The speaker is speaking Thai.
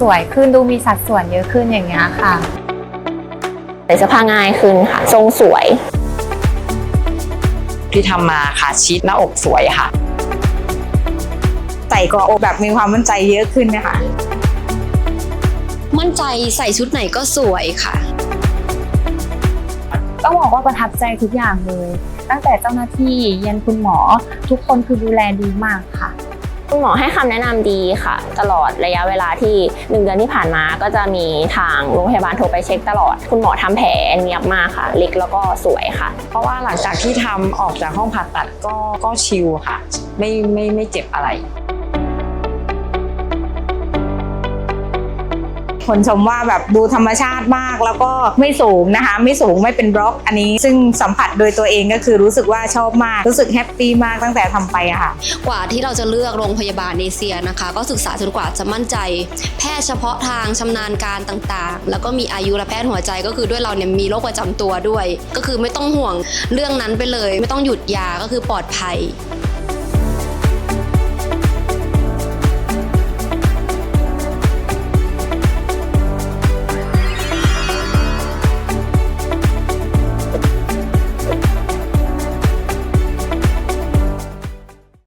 สวยขึ้นดูมีสัดส่วนเยอะขึ้นอย่างเงี้ยค่ะใส่เสื้อผ้าง่ายขึ้นค่ะ ทรงสวย ที่ทำมาค่ะชีดหน้าอกสวยค่ะ ใส่เกาะอกแบบมีความมั่นใจเยอะขึ้นนะคะ มั่นใจใส่ชุดไหนก็สวยค่ะ ต้องบอกว่าประทับใจทุกอย่างเลย ตั้งแต่เจ้าหน้าที่ยันคุณหมอ ทุกคนคือดูแลดีมากค่ะ คุณหมอให้คำแนะนำดีค่ะ ตลอดระยะเวลาที่หนึ่งเดือนที่ผ่านมาก็จะมีทางโรงพยาบาลโทรไปเช็คตลอด คุณหมอทำแผลเนียบมากค่ะ เล็กแล้วก็สวยค่ะ เพราะว่าหลังจากที่ทำออกจากห้องผ่าตัดก็ก็ชิลค่ะ ไม่ไม่ไม่เจ็บอะไร คนชมว่าแบบดูธรรมชาติมาก แล้วก็ไม่สูงนะคะ ไม่สูงไม่เป็นบล็อก อันนี้ซึ่งสัมผัสโดยตัวเองก็คือรู้สึกว่าชอบมาก รู้สึกแฮปปี้มากตั้งแต่ทำไปอะค่ะ กว่าที่เราจะเลือกโรงพยาบาลเอเชียนะคะ ก็ศึกษาจนกว่าจะมั่นใจ แพทย์เฉพาะทางชำนาญการต่างๆ แล้วก็มีอายุและแพทย์หัวใจก็คือด้วยเราเนี่ยมีโรคประจำตัวด้วย ก็คือไม่ต้องห่วงเรื่องนั้นไปเลย ไม่ต้องหยุดยาก็คือปลอดภัย